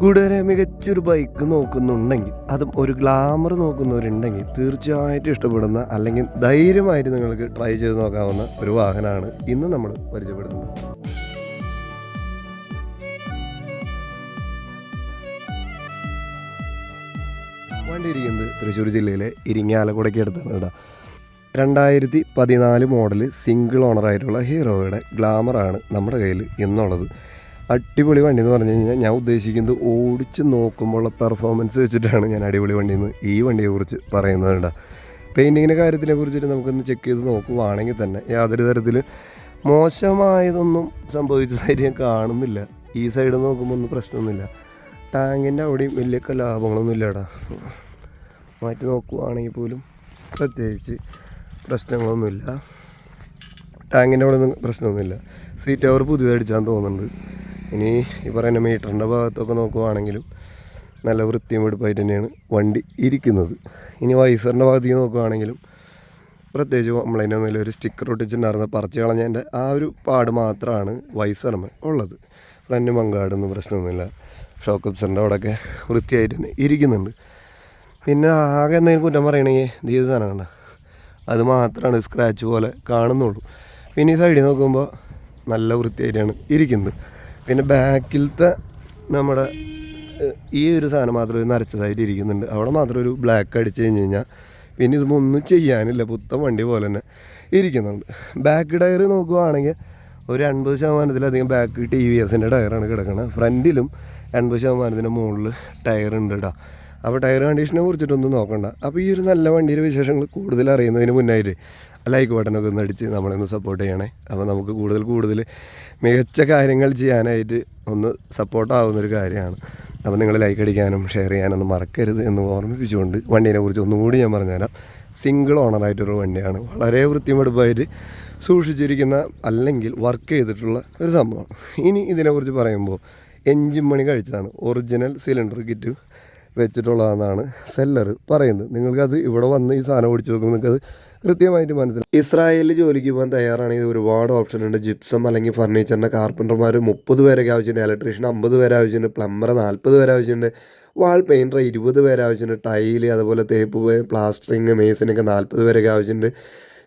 കൂട്ടുകാരെ മികച്ചൊരു ബൈക്ക് നോക്കുന്നുണ്ടെങ്കിൽ അതും ഒരു ഗ്ലാമർ നോക്കുന്നവരുണ്ടെങ്കിൽ തീർച്ചയായിട്ടും ഇഷ്ടപ്പെടുന്ന അല്ലെങ്കിൽ ധൈര്യമായിട്ട് നിങ്ങൾക്ക് ട്രൈ ചെയ്ത് നോക്കാവുന്ന ഒരു വാഹനമാണ് ഇന്ന് നമ്മൾ പരിചയപ്പെടുന്നത് വണ്ടി ഇരിക്കുന്നത് തൃശ്ശൂർ ജില്ലയിലെ ഇരിങ്ങാലക്കുടയ്ക്ക് അടുത്താണ് കേട്ടോ. രണ്ടായിരത്തി പതിനാല് മോഡൽ സിംഗിൾ ഓണറായിട്ടുള്ള ഹീറോയുടെ ഗ്ലാമറാണ് നമ്മുടെ കയ്യിൽ എന്നുള്ളത്. അടിപൊളി വണ്ടി എന്ന് പറഞ്ഞു കഴിഞ്ഞാൽ ഞാൻ ഉദ്ദേശിക്കുന്നത് ഓടിച്ച് നോക്കുമ്പോഴുള്ള പെർഫോമൻസ് വെച്ചിട്ടാണ് ഞാൻ അടിപൊളി വണ്ടി എന്ന് ഈ വണ്ടിയെക്കുറിച്ച് പറയുന്നത് കേട്ടോ. പെയിന്റിങ്ങിന്റെ കാര്യത്തിനെ കുറിച്ചിട്ട് നമുക്കൊന്ന് ചെക്ക് ചെയ്ത് നോക്കുവാണെങ്കിൽ തന്നെ യാതൊരു തരത്തിൽ മോശമായതൊന്നും സംഭവിച്ചതായിട്ട് ഞാൻ കാണുന്നില്ല. ഈ സൈഡ് നോക്കുമ്പോൾ ഒന്നും പ്രശ്നമൊന്നുമില്ല. ടാങ്കിന്റെ അവിടെയും വലിയ ലാഭങ്ങളൊന്നും ഇല്ലടാ മാറ്റി നോക്കുവാണെങ്കിൽ പോലും പ്രത്യേകിച്ച് പ്രശ്നങ്ങളൊന്നുമില്ല. ടാങ്കിന്റെ അവിടെ ഒന്നും പ്രശ്നമൊന്നുമില്ല. സീറ്റ് അവർ പുതിയതടിച്ചാന്ന് തോന്നുന്നുണ്ട്. ഇനി ഈ പറയുന്ന മീറ്ററിന്റെ ഭാഗത്തൊക്കെ നോക്കുവാണെങ്കിലും നല്ല വൃത്തിയും വെടുപ്പായിട്ട് തന്നെയാണ് വണ്ടി ഇരിക്കുന്നത്. ഇനി വൈസറിന്റെ ഭാഗത്തേക്ക് നോക്കുവാണെങ്കിലും പ്രത്യേകിച്ച് നമ്മളതിന്റെ ഒന്നുമില്ല ഒരു സ്റ്റിക്കർ ഒട്ടിച്ചിട്ടുണ്ടായിരുന്ന പറിച്ച് കളഞ്ഞതിന്റെ ആ ഒരു പാട് മാത്രമാണ് വൈസർമ ഉള്ളത്. ഫ്രണ്ട് മങ്കാടൊന്നും പ്രശ്നമൊന്നുമില്ല. ഷോക്ക് അബ്സറിന്റെ അവിടെയൊക്കെ വൃത്തിയായിട്ട് തന്നെ ഇരിക്കുന്നുണ്ട്. പിന്നെ ആകെ എന്തെങ്കിലും കുറ്റം പറയണമെങ്കിൽ ദീത സാധനമാണ് അത് മാത്രമാണ് സ്ക്രാച്ച് പോലെ കാണുന്നുള്ളൂ. പിന്നെ ഈ സൈഡിൽ നോക്കുമ്പോൾ നല്ല വൃത്തിയായിട്ടാണ് ഇരിക്കുന്നത്. പിന്നെ ബാക്കിലത്തെ നമ്മുടെ ഈ ഒരു സാധനം മാത്രമേ നരച്ചതായിട്ട് ഇരിക്കുന്നുണ്ട് അവിടെ മാത്രം ഒരു ബ്ലാക്ക് അടിച്ച് കഴിഞ്ഞ് കഴിഞ്ഞാൽ പിന്നെ ഇതൊന്നും ചെയ്യാനില്ല. പുത്തൻ വണ്ടി പോലെ തന്നെ ഇരിക്കുന്നുണ്ട്. ബാക്ക് ടയർ നോക്കുവാണെങ്കിൽ ഒരു എൺപത് ശതമാനത്തിലധികം ബാക്ക് ടി വി എസിന്റെ ടയറാണ് കിടക്കുന്നത് ഫ്രണ്ടിലും എൺപത് ശതമാനത്തിന്റെ മുകളിൽ ഉണ്ട് കേട്ടോ അപ്പോൾ ടയർ കണ്ടീഷനെ കുറിച്ചിട്ടൊന്നും നോക്കണ്ട. അപ്പോൾ ഈ ഒരു നല്ല വണ്ടിയുടെ വിശേഷങ്ങൾ കൂടുതൽ അറിയുന്നതിന് മുന്നായിട്ട് ലൈക്ക് ബട്ടനൊക്കെ ഒന്ന് അടിച്ച് നമ്മളൊന്ന് സപ്പോർട്ട് ചെയ്യണേ. അപ്പോൾ നമുക്ക് കൂടുതൽ കൂടുതൽ മികച്ച കാര്യങ്ങൾ ചെയ്യാനായിട്ട് ഒന്ന് സപ്പോർട്ടാവുന്നൊരു കാര്യമാണ്. അപ്പോൾ നിങ്ങൾ ലൈക്ക് അടിക്കാനും ഷെയർ ചെയ്യാനൊന്നും മറക്കരുത് എന്ന് ഓർമ്മിപ്പിച്ചുകൊണ്ട് വണ്ടീനെ കുറിച്ച് ഒന്നുകൂടി ഞാൻ പറഞ്ഞുതരാം. സിംഗിൾ ഓണറായിട്ടൊരു വണ്ടിയാണ്. വളരെ വൃത്തിമെടുപ്പായിട്ട് സൂക്ഷിച്ചിരിക്കുന്ന അല്ലെങ്കിൽ വർക്ക് ചെയ്തിട്ടുള്ള ഒരു സംഭവമാണ്. ഇനി ഇതിനെക്കുറിച്ച് പറയുമ്പോൾ എഞ്ചിൻ മണി കഴിച്ചതാണ്. ഒറിജിനൽ സിലിണ്ടർ കിറ്റ് വെച്ചിട്ടുള്ളതെന്നാണ് സെല്ലർ പറയുന്നത്. നിങ്ങൾക്കത് ഇവിടെ വന്ന് ഈ സാധനം ഓടിച്ച് നോക്കുമ്പോൾ നിങ്ങൾക്കത് കൃത്യമായിട്ട് മനസ്സിലാവും. ഇസ്രായേലിൽ ജോലിക്ക് പോകാൻ തയ്യാറാണെങ്കിൽ ഒരുപാട് ഓപ്ഷൻ ഉണ്ട്. ജിപ്സം അല്ലെങ്കിൽ ഫർണിച്ചറിന്റെ കാർപ്പന്റർമാർ മുപ്പത് പേരൊക്കെ ആവശ്യമുണ്ട്. ഇലക്ട്രീഷ്യൻ അമ്പത് പേര് ആവശ്യമുണ്ട്. പ്ലംബർ നാൽപ്പത് പേര് ആവശ്യമുണ്ട്. വാൾ പെയിന്റർ ഇരുപത് പേര് ആവശ്യമുണ്ട്. ടൈൽ അതുപോലെ തേപ്പ് പ്ലാസ്റ്ററിങ് മേസിനൊക്കെ നാൽപ്പത് പേരൊക്കെ ആവശ്യമുണ്ട്.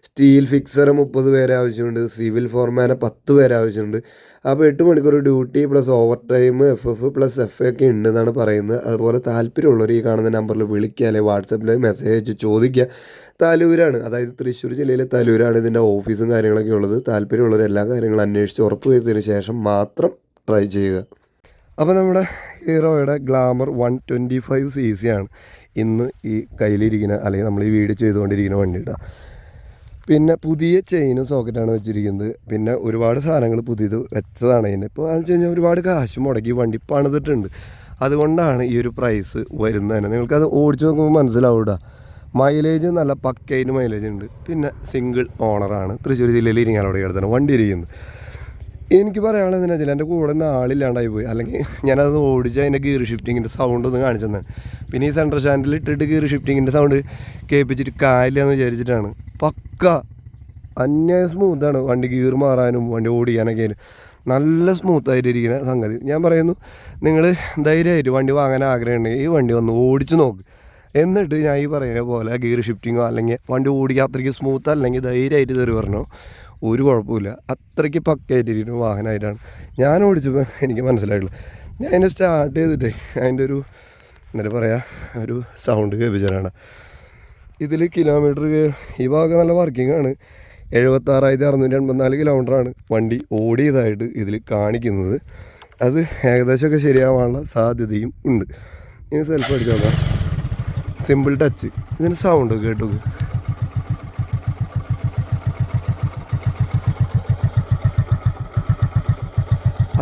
സ്റ്റീൽ ഫിക്സർ മുപ്പത് പേരെ ആവശ്യമുണ്ട്. സിവിൽ ഫോർമാനെ പത്ത് പേരെ ആവശ്യമുണ്ട്. അപ്പോൾ എട്ട് മണിക്കൂർ duty plus overtime F F plus F ഒക്കെ ഉണ്ടെന്നാണ് പറയുന്നത്. അതുപോലെ താല്പര്യമുള്ളവർ ഈ കാണുന്ന നമ്പറിൽ വിളിക്കുക അല്ലെങ്കിൽ വാട്സപ്പിൽ മെസ്സേജ് അയച്ച് ചോദിക്കുക. തലൂരാണ്. അതായത് തൃശ്ശൂർ ജില്ലയിലെ തലൂരാണ് ഇതിന്റെ ഓഫീസും കാര്യങ്ങളൊക്കെ ഉള്ളത്. താല്പര്യമുള്ളവർ എല്ലാ കാര്യങ്ങളും അന്വേഷിച്ച് ഉറപ്പ് വരുത്തിയതിന് ശേഷം മാത്രം ട്രൈ ചെയ്യുക. അപ്പോൾ നമ്മുടെ ഹീറോയുടെ glamour one twenty five C C ആണ് ഇന്ന് ഈ കയ്യിലിരിക്കുന്ന അല്ലെങ്കിൽ നമ്മൾ ഈ വീഡിയോ ചെയ്തുകൊണ്ടിരിക്കുന്ന വണ്ടിയുടെ പിന്നെ പുതിയ ചെയിനും സോക്കറ്റാണ് വെച്ചിരിക്കുന്നത്. പിന്നെ ഒരുപാട് സാധനങ്ങൾ പുതിയത് വെച്ചതാണ്. ഇതിന് ഇപ്പോൾ എന്ന് വെച്ച് കഴിഞ്ഞാൽ ഒരുപാട് കാശ് മുടക്കി വണ്ടി പണിതിട്ടുണ്ട്. അതുകൊണ്ടാണ് ഈ ഒരു പ്രൈസ് വരുന്നത് നിങ്ങൾക്കത് ഓടിച്ച് നോക്കുമ്പോൾ മനസ്സിലാവൂടാ മൈലേജ് നല്ല പക്കയിന് മൈലേജ് ഉണ്ട്. പിന്നെ സിംഗിൾ ഓണറാണ് തൃശ്ശൂർ ജില്ലയിൽ ഇരിങ്ങാലോട് കിടത്താണ് വണ്ടി ഇരിക്കുന്നത്. എനിക്ക് പറയാനുള്ളത് എന്താ വെച്ചാൽ എന്റെ കൂടെ നിന്ന് ആളില്ലാണ്ടായി പോയി. അല്ലെങ്കിൽ ഞാനത് ഓടിച്ച് അതിന്റെ ഗിയർ ഷിഫ്റ്റിങ്ങിന്റെ സൗണ്ട് ഒന്ന് കാണിച്ചു തന്നെ. പിന്നെ ഈ സെൻട്രൽ സ്റ്റാൻഡിൽ ഇട്ടിട്ട് ഗിയർ ഷിഫ്റ്റിങ്ങിന്റെ സൗണ്ട് കേൾപ്പിച്ചിട്ട് കാര്യമില്ല എന്ന് വിചാരിച്ചിട്ടാണ്. പക്ക അന്യായ സ്മൂത്താണ് വണ്ടി ഗീർ മാറാനും വണ്ടി ഓടിക്കാനൊക്കെ നല്ല സ്മൂത്തായിട്ട് ഇരിക്കുന്ന സംഗതി. ഞാൻ പറയുന്നു നിങ്ങൾ ധൈര്യമായിട്ട് വണ്ടി വാങ്ങാൻ ആഗ്രഹമുണ്ടെങ്കിൽ ഈ വണ്ടി വന്ന് ഓടിച്ച് നോക്ക്. എന്നിട്ട് ഞാൻ ഈ പറയുന്ന പോലെ ഗിയർ ഷിഫ്റ്റിങ്ങോ അല്ലെങ്കിൽ വണ്ടി ഓടിക്കുക അത്രയ്ക്ക് സ്മൂത്ത് അല്ലെങ്കിൽ ധൈര്യമായിട്ട് തെറി പറഞ്ഞു ഒരു കുഴപ്പമില്ല അത്രയ്ക്ക് പക്കയായിട്ടിരിക്കുന്ന വാഹനമായിട്ടാണ് ഞാൻ ഓടിച്ചപ്പോൾ എനിക്ക് മനസ്സിലായിട്ടുള്ളൂ ഞാൻ അതിനെ സ്റ്റാർട്ട് ചെയ്തിട്ടേ അതിന്റെ ഒരു എന്താ പറയുക ഒരു സൗണ്ട് കേൾപ്പിച്ചാലാണ് ഇതിൽ കിലോമീറ്റർ ഈ ഭാഗം നല്ല വർക്കിംഗ് ആണ്. എഴുപത്താറായിരത്തി അറുന്നൂറ്റി എൺപത്തിനാല് കിലോമീറ്ററാണ് വണ്ടി ഓടിയതായിട്ട് ഇതിൽ കാണിക്കുന്നത്. അത് ഏകദേശമൊക്കെ ശരിയാവാനുള്ള സാധ്യതയും ഉണ്ട്. ഇനി സെൽഫ് അടിച്ചു നോക്കാം. സിമ്പിൾ ടച്ച് ഇതിന് സൗണ്ട് കേട്ടു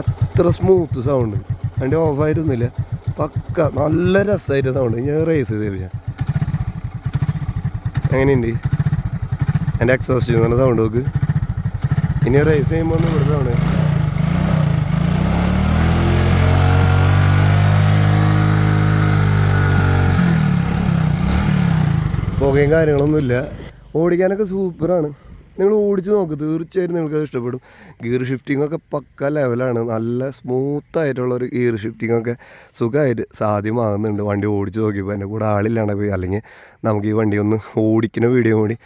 അത്ര സ്മൂത്ത് സൗണ്ട് വണ്ടി ഓഫായിരുന്നില്ല പക്ക നല്ല രസമായിട്ട് സൗണ്ട് ഞാൻ റേസ് ചെയ്ത് ഞാൻ എങ്ങനെയുണ്ട് എന്റെ എക്സോസ്റ്റ് ചെയ്യുന്ന സൗണ്ട് നോക്ക്. ഇനി റേസ് ചെയ്യുമ്പോൾ ഒന്ന് ഇവിടുത്തെ സൗണ്ട് പുകയും കാര്യങ്ങളൊന്നുമില്ല. ഓടിക്കാനൊക്കെ സൂപ്പറാണ് നിങ്ങൾ ഓടിച്ച് നോക്ക്. തീർച്ചയായും നിങ്ങൾക്ക് ഇഷ്ടപ്പെടും. ഗിയർ ഷിഫ്റ്റിംഗ് ഒക്കെ പക്ക ലെവലാണ് നല്ല സ്മൂത്ത് ആയിട്ടുള്ള ഒരു ഗിയർ ഷിഫ്റ്റിംഗ് ഒക്കെ സുഖമായിട്ട് സാധ്യമാകുന്നുണ്ട്. വണ്ടി ഓടിച്ച് നോക്കിയപ്പോൾ എന്റെ കൂടെ ആളില്ലാണ്ട് പോയി. അല്ലെങ്കിൽ നമുക്ക് ഈ വണ്ടി ഒന്ന് ഓടിക്കുന്ന വീഡിയോ കൂടി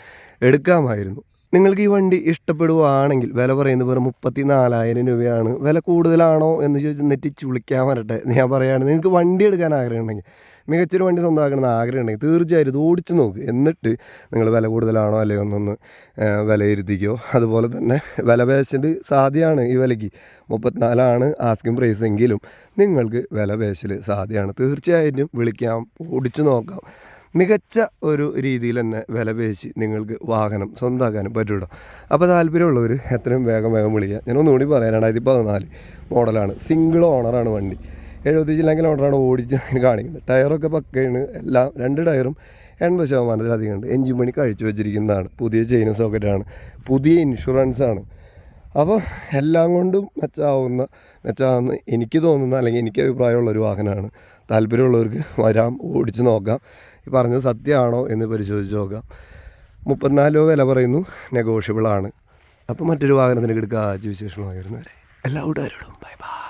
എടുക്കാമായിരുന്നു. നിങ്ങൾക്ക് ഈ വണ്ടി ഇഷ്ടപ്പെടുവാണെങ്കിൽ വില പറയുന്നത് വെറും മുപ്പത്തി നാലായിരം രൂപയാണ്. വില കൂടുതലാണോ എന്ന് ചോദിച്ച് നെറ്റിച്ച് വിളിക്കാൻ വരട്ടെ ഞാൻ പറയുകയാണ്. നിങ്ങൾക്ക് വണ്ടി എടുക്കാൻ ആഗ്രഹമുണ്ടെങ്കിൽ മികച്ചൊരു വണ്ടി സ്വന്തമാക്കണമെന്ന് ആഗ്രഹം ഉണ്ടെങ്കിൽ തീർച്ചയായും ഇത് ഓടിച്ച് നോക്ക്. എന്നിട്ട് നിങ്ങൾ വില കൂടുതലാണോ അല്ലെങ്കിൽ ഒന്നൊന്ന് വിലയിരുത്തിക്കോ. അതുപോലെ തന്നെ വില പേശൽ സാധ്യമാണ് ഈ വിലയ്ക്ക്. മുപ്പത്തിനാലാണ് ആസ്കിങ് പ്രൈസ് എങ്കിലും നിങ്ങൾക്ക് വില പേശൽ സാധ്യമാണ്. തീർച്ചയായിട്ടും വിളിക്കാം ഓടിച്ചു നോക്കാം. മികച്ച ഒരു രീതിയിൽ തന്നെ വില പേശി നിങ്ങൾക്ക് വാഹനം സ്വന്തമാക്കാനും പറ്റൂട്ടോ അപ്പോൾ താല്പര്യമുള്ളവർ എത്രയും വേഗം വേഗം വിളിക്കുക ഞാൻ ഒന്നുകൂടി പറയാം. രണ്ടായിരത്തി പതിനാല് മോഡലാണ് സിംഗിൾ ഓണറാണ് വണ്ടി. എഴുപത്തി ചില്ല കിലോമീറ്ററാണ് ഓടിച്ച് കാണിക്കുന്നത്. ടയറൊക്കെ പക്കയാണ്. എല്ലാം രണ്ട് ടയറും എൺപത് ശതമാനത്തിലധികം ഉണ്ട്. എഞ്ചിൻ പണി കഴിച്ചു വെച്ചിരിക്കുന്നതാണ്. പുതിയ ചെയിൻ സോക്കറ്റാണ്. പുതിയ ഇൻഷുറൻസ് ആണ് അപ്പോൾ എല്ലാം കൊണ്ടും മെച്ചാവുന്ന മെച്ചാവുന്ന എനിക്ക് തോന്നുന്ന അല്ലെങ്കിൽ എനിക്ക് അഭിപ്രായമുള്ള ഒരു വാഹനമാണ്. താല്പര്യമുള്ളവർക്ക് വരാം ഓടിച്ച് നോക്കാം. ഈ പറഞ്ഞത് സത്യമാണോ എന്ന് പരിശോധിച്ച് നോക്കാം. മുപ്പത്തിനാല് രൂപ വില പറയുന്നു. നെഗോഷ്യബിളാണ് അപ്പോൾ മറ്റൊരു വാഹനത്തിന് എടുക്കുക ആദ്യ വിശേഷമായിരുന്നു വരെ എല്ലാ കൂട്ടുകാരോടും ബൈ ബൈ